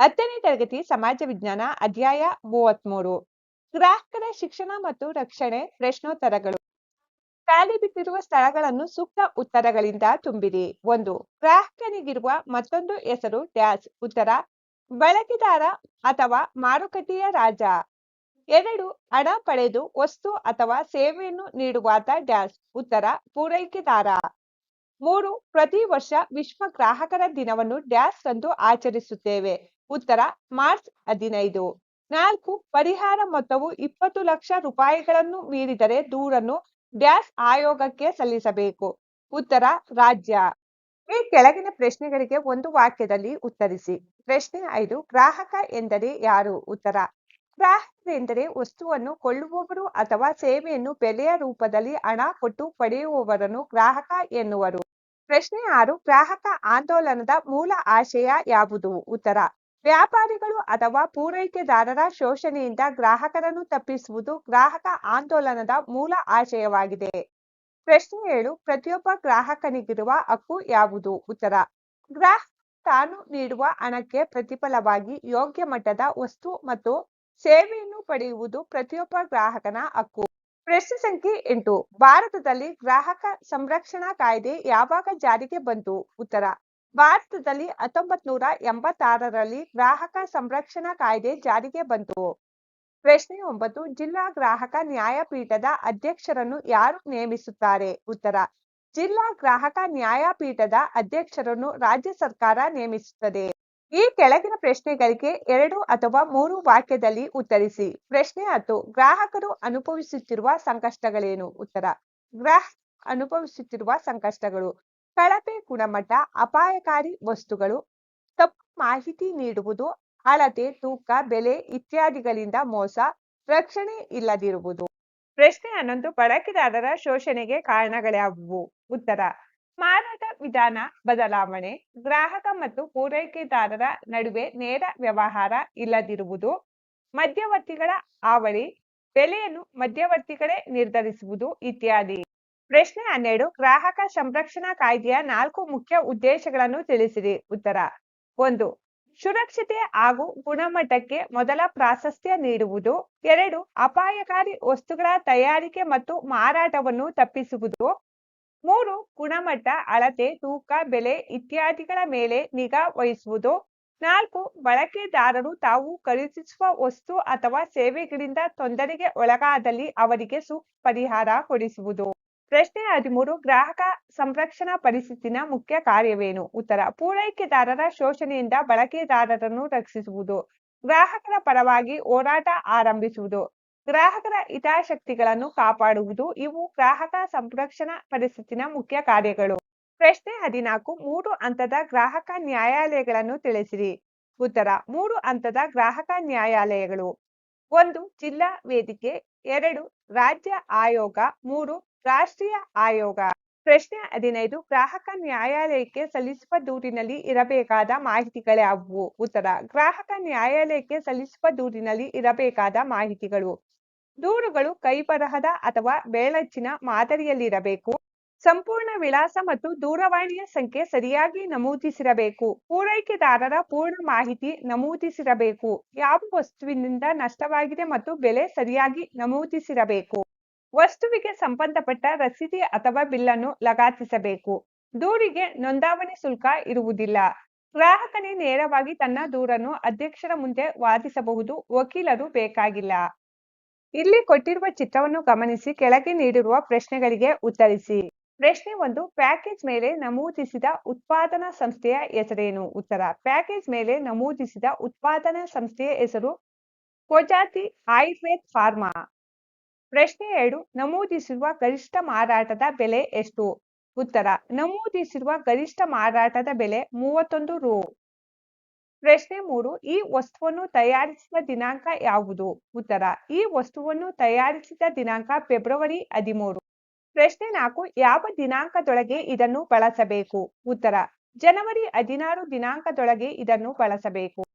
ಹತ್ತನೇ ತರಗತಿ ಸಮಾಜ ವಿಜ್ಞಾನ, ಅಧ್ಯಾಯ ಮೂವತ್ಮೂರು. ಗ್ರಾಹಕರ ಶಿಕ್ಷಣ ಮತ್ತು ರಕ್ಷಣೆ ಪ್ರಶ್ನೋತ್ತರಗಳು. ಖಾಲಿ ಬಿಟ್ಟಿರುವ ಸ್ಥಳಗಳನ್ನು ಸೂಕ್ತ ಉತ್ತರಗಳಿಂದ ತುಂಬಿರಿ. ಒಂದು ಗ್ರಾಹಕನಿಗಿರುವ ಮತ್ತೊಂದು ಹೆಸರು ಡ್ಯಾಶ್ ಉತ್ತರ, ಬಳಕೆದಾರ ಅಥವಾ ಮಾರುಕಟ್ಟೆಯ ರಾಜ. ಎರಡು, ಹಣ ಪಡೆದು ವಸ್ತು ಅಥವಾ ಸೇವೆಯನ್ನು ನೀಡುವಾತ ಡ್ಯಾಶ್ ಉತ್ತರ, ಪೂರೈಕೆದಾರ. ಮೂರು, ಪ್ರತಿ ವರ್ಷ ವಿಶ್ವ ಗ್ರಾಹಕರ ದಿನವನ್ನು ಡ್ಯಾಶ್ ಎಂದು ಆಚರಿಸುತ್ತೇವೆ. ಉತ್ತರ, ಮಾರ್ಚ್ ಹದಿನೈದು. ನಾಲ್ಕು, ಪರಿಹಾರ ಮೊತ್ತವು ಇಪ್ಪತ್ತು ಲಕ್ಷ ರೂಪಾಯಿಗಳನ್ನು ಮೀರಿದರೆ ದೂರನ್ನು ಡ್ಯಾಶ್ ಆಯೋಗಕ್ಕೆ ಸಲ್ಲಿಸಬೇಕು. ಉತ್ತರ, ರಾಜ್ಯ. ಈ ಕೆಳಗಿನ ಪ್ರಶ್ನೆಗಳಿಗೆ ಒಂದು ವಾಕ್ಯದಲ್ಲಿ ಉತ್ತರಿಸಿ. ಪ್ರಶ್ನೆ ಐದು, ಗ್ರಾಹಕ ಎಂದರೆ ಯಾರು? ಉತ್ತರ ಗ್ರಾಹಕರೆಂದರೆ ವಸ್ತುವನ್ನು ಕೊಳ್ಳುವವರು ಅಥವಾ ಸೇವೆಯನ್ನು ಬೆಲೆಯ ರೂಪದಲ್ಲಿ ಹಣ ಕೊಟ್ಟು ಪಡೆಯುವವರನ್ನು ಗ್ರಾಹಕ ಎನ್ನುವರು. ಪ್ರಶ್ನೆ ಆರು, ಗ್ರಾಹಕ ಆಂದೋಲನದ ಮೂಲ ಆಶಯ ಯಾವುದು? ಉತ್ತರ ವ್ಯಾಪಾರಿಗಳು ಅಥವಾ ಪೂರೈಕೆದಾರರ ಶೋಷಣೆಯಿಂದ ಗ್ರಾಹಕರನ್ನು ತಪ್ಪಿಸುವುದು ಗ್ರಾಹಕ ಆಂದೋಲನದ ಮೂಲ ಆಶಯವಾಗಿದೆ. ಪ್ರಶ್ನೆ ಏಳು, ಪ್ರತಿಯೊಬ್ಬ ಗ್ರಾಹಕನಿಗಿರುವ ಹಕ್ಕು ಯಾವುದು? ಉತ್ತರ, ಗ್ರಾಹಕ ತಾನು ನೀಡುವ ಹಣಕ್ಕೆ ಪ್ರತಿಫಲವಾಗಿ ಯೋಗ್ಯ ಮಟ್ಟದ ವಸ್ತು ಮತ್ತು ಸೇವೆಯನ್ನು ಪಡೆಯುವುದು ಪ್ರತಿಯೊಬ್ಬ ಗ್ರಾಹಕನ ಹಕ್ಕು. ಪ್ರಶ್ನೆ ಸಂಖ್ಯೆ ಎಂಟು, ಭಾರತದಲ್ಲಿ ಗ್ರಾಹಕ ಸಂರಕ್ಷಣಾ ಕಾಯ್ದೆ ಯಾವಾಗ ಜಾರಿಗೆ ಬಂತು? ಉತ್ತರ ಭಾರತದಲ್ಲಿ ಹತ್ತೊಂಬತ್ ನೂರ ಎಂಬತ್ತಾರರಲ್ಲಿ ಗ್ರಾಹಕ ಸಂರಕ್ಷಣಾ ಕಾಯ್ದೆ ಜಾರಿಗೆ ಬಂತು. ಪ್ರಶ್ನೆ ಒಂಬತ್ತು, ಜಿಲ್ಲಾ ಗ್ರಾಹಕ ನ್ಯಾಯಪೀಠದ ಅಧ್ಯಕ್ಷರನ್ನು ಯಾರು ನೇಮಿಸುತ್ತಾರೆ? ಉತ್ತರ, ಜಿಲ್ಲಾ ಗ್ರಾಹಕ ನ್ಯಾಯಪೀಠದ ಅಧ್ಯಕ್ಷರನ್ನು ರಾಜ್ಯ ಸರ್ಕಾರ ನೇಮಿಸುತ್ತದೆ. ಈ ಕೆಳಗಿನ ಪ್ರಶ್ನೆಗಳಿಗೆ ಎರಡು ಅಥವಾ ಮೂರು ವಾಕ್ಯದಲ್ಲಿ ಉತ್ತರಿಸಿ. ಪ್ರಶ್ನೆ ಹತ್ತು, ಗ್ರಾಹಕರು ಅನುಭವಿಸುತ್ತಿರುವ ಸಂಕಷ್ಟಗಳೇನು? ಉತ್ತರ ಗ್ರಾಹಕ ಅನುಭವಿಸುತ್ತಿರುವ ಸಂಕಷ್ಟಗಳು. ಕಳಪೆ ಗುಣಮಟ್ಟ, ಅಪಾಯಕಾರಿ ವಸ್ತುಗಳು, ತಪ್ಪು ಮಾಹಿತಿ ನೀಡುವುದು, ಅಳತೆ, ತೂಕ, ಬೆಲೆ ಇತ್ಯಾದಿಗಳಿಂದ ಮೋಸ, ರಕ್ಷಣೆ ಇಲ್ಲದಿರುವುದು. ಪ್ರಶ್ನೆ ಹನ್ನೊಂದು, ಬಳಕೆದಾರರ ಶೋಷಣೆಗೆ ಕಾರಣಗಳ್ಯಾವುವು ಉತ್ತರ, ಮಾರಾಟ ವಿಧಾನ ಬದಲಾವಣೆ, ಗ್ರಾಹಕ ಮತ್ತು ಪೂರೈಕೆದಾರರ ನಡುವೆ ನೇರ ವ್ಯವಹಾರ ಇಲ್ಲದಿರುವುದು, ಮಧ್ಯವರ್ತಿಗಳ ಹಾವಳಿ ಬೆಲೆಯನ್ನು ಮಧ್ಯವರ್ತಿಗಳೇ ನಿರ್ಧರಿಸುವುದು ಇತ್ಯಾದಿ. ಪ್ರಶ್ನೆ ಹನ್ನೆರಡು, ಗ್ರಾಹಕ ಸಂರಕ್ಷಣಾ ಕಾಯ್ದೆಯ ನಾಲ್ಕು ಮುಖ್ಯ ಉದ್ದೇಶಗಳನ್ನು ತಿಳಿಸಿರಿ ಉತ್ತರ, ಒಂದು, ಸುರಕ್ಷತೆ ಹಾಗೂ ಗುಣಮಟ್ಟಕ್ಕೆ ಮೊದಲ ಪ್ರಾಶಸ್ತ್ಯ ನೀಡುವುದು. ಎರಡು, ಅಪಾಯಕಾರಿ ವಸ್ತುಗಳ ತಯಾರಿಕೆ ಮತ್ತು ಮಾರಾಟವನ್ನು ತಪ್ಪಿಸುವುದು. ಮೂರು, ಗುಣಮಟ್ಟ, ಅಳತೆ, ತೂಕ, ಬೆಲೆ ಇತ್ಯಾದಿಗಳ ಮೇಲೆ ನಿಗಾ ವಹಿಸುವುದು. ನಾಲ್ಕು, ಬಳಕೆದಾರರು ತಾವು ಖರೀದಿಸುವ ವಸ್ತು ಅಥವಾ ಸೇವೆಗಳಿಂದ ತೊಂದರೆಗೆ ಒಳಗಾದಲ್ಲಿ ಅವರಿಗೆ ಸೂಕ್ತ ಪರಿಹಾರ ಕೊಡಿಸುವುದು. ಪ್ರಶ್ನೆ ಹದಿಮೂರು, ಗ್ರಾಹಕ ಸಂರಕ್ಷಣಾ ಪರಿಸ್ಥಿತಿನ ಮುಖ್ಯ ಕಾರ್ಯವೇನು? ಉತ್ತರ, ಪೂರೈಕೆದಾರರ ಶೋಷಣೆಯಿಂದ ಬಳಕೆದಾರರನ್ನು ರಕ್ಷಿಸುವುದು. ಗ್ರಾಹಕರ ಪರವಾಗಿ ಹೋರಾಟ ಆರಂಭಿಸುವುದು. ಗ್ರಾಹಕರ ಹಿತಾಸಕ್ತಿಗಳನ್ನು ಕಾಪಾಡುವುದು. ಇವು ಗ್ರಾಹಕ ಸಂರಕ್ಷಣಾ ಪರಿಸ್ಥಿತಿನ ಮುಖ್ಯ ಕಾರ್ಯಗಳು. ಪ್ರಶ್ನೆ ಹದಿನಾಲ್ಕು, ಮೂರು ಹಂತದ ಗ್ರಾಹಕ ನ್ಯಾಯಾಲಯಗಳನ್ನು ತಿಳಿಸಿರಿ. ಉತ್ತರ, ಮೂರು ಹಂತದ ಗ್ರಾಹಕ ನ್ಯಾಯಾಲಯಗಳು. ಒಂದು, ಜಿಲ್ಲಾ ವೇದಿಕೆ, ಎರಡು, ರಾಜ್ಯ ಆಯೋಗ, ಮೂರು ರಾಷ್ಟ್ರೀಯ ಆಯೋಗ ಪ್ರಶ್ನೆ ಹದಿನೈದು, ಗ್ರಾಹಕ ನ್ಯಾಯಾಲಯಕ್ಕೆ ಸಲ್ಲಿಸುವ ದೂರಿನಲ್ಲಿ ಇರಬೇಕಾದ ಮಾಹಿತಿಗಳ್ಯಾವುವು ಉತ್ತರ, ಗ್ರಾಹಕ ನ್ಯಾಯಾಲಯಕ್ಕೆ ಸಲ್ಲಿಸುವ ದೂರಿನಲ್ಲಿ ಇರಬೇಕಾದ ಮಾಹಿತಿಗಳು? ದೂರುಗಳು ಕೈಬರಹದ ಅಥವಾ ಬೇಳಚ್ಚಿನ ಮಾದರಿಯಲ್ಲಿರಬೇಕು. ಸಂಪೂರ್ಣ ವಿಳಾಸ ಮತ್ತು ದೂರವಾಣಿಯ ಸಂಖ್ಯೆ ಸರಿಯಾಗಿ ನಮೂದಿಸಿರಬೇಕು. ಪೂರೈಕೆದಾರರ ಪೂರ್ಣ ಮಾಹಿತಿ ನಮೂದಿಸಿರಬೇಕು. ಯಾವ ವಸ್ತುವಿನಿಂದ ನಷ್ಟವಾಗಿದೆ ಮತ್ತು ಬೆಲೆ ಸರಿಯಾಗಿ ನಮೂದಿಸಿರಬೇಕು. ವಸ್ತುವಿಗೆ ಸಂಬಂಧಪಟ್ಟ ರಸೀದಿ ಅಥವಾ ಬಿಲ್ಲನ್ನು ಲಗಾತಿಸಬೇಕು ದೂರಿಗೆ ನೋಂದಾವಣಿ ಶುಲ್ಕ ಇರುವುದಿಲ್ಲ. ಗ್ರಾಹಕನೇ ನೇರವಾಗಿ ತನ್ನ ದೂರನ್ನು ಅಧ್ಯಕ್ಷರ ಮುಂದೆ ವಾದಿಸಬಹುದು, ವಕೀಲರು ಬೇಕಾಗಿಲ್ಲ. ಇಲ್ಲಿ ಕೊಟ್ಟಿರುವ ಚಿತ್ರವನ್ನು ಗಮನಿಸಿ, ಕೆಳಗೆ ನೀಡಿರುವ ಪ್ರಶ್ನೆಗಳಿಗೆ ಉತ್ತರಿಸಿ. ಪ್ರಶ್ನೆ ಒಂದು, ಪ್ಯಾಕೇಜ್ ಮೇಲೆ ನಮೂದಿಸಿದ ಉತ್ಪಾದನಾ ಸಂಸ್ಥೆಯ ಹೆಸರೇನು? ಉತ್ತರ, ಪ್ಯಾಕೇಜ್ ಮೇಲೆ ನಮೂದಿಸಿದ ಉತ್ಪಾದನಾ ಸಂಸ್ಥೆಯ ಹೆಸರು ಕೋಜಾತಿ ಆಯುರ್ವೇದ್ ಫಾರ್ಮಾ. ಪ್ರಶ್ನೆ ಎರಡು, ನಮೂದಿಸಿರುವ ಗರಿಷ್ಠ ಮಾರಾಟದ ಬೆಲೆ ಎಷ್ಟು? ಉತ್ತರ, ನಮೂದಿಸಿರುವ ಗರಿಷ್ಠ ಮಾರಾಟದ ಬೆಲೆ ಮೂವತ್ತೊಂದು ರು. ಪ್ರಶ್ನೆ ಮೂರು, ಈ ವಸ್ತುವನ್ನು ತಯಾರಿಸಿದ ದಿನಾಂಕ ಯಾವುದು? ಉತ್ತರ, ಈ ವಸ್ತುವನ್ನು ತಯಾರಿಸಿದ ದಿನಾಂಕ ಫೆಬ್ರವರಿ ಹದಿಮೂರು. ಪ್ರಶ್ನೆ ನಾಲ್ಕು, ಯಾವ ದಿನಾಂಕದೊಳಗೆ ಇದನ್ನು ಬಳಸಬೇಕು? ಉತ್ತರ, ಜನವರಿ ಹದಿನಾರು ದಿನಾಂಕದೊಳಗೆ ಇದನ್ನು ಬಳಸಬೇಕು.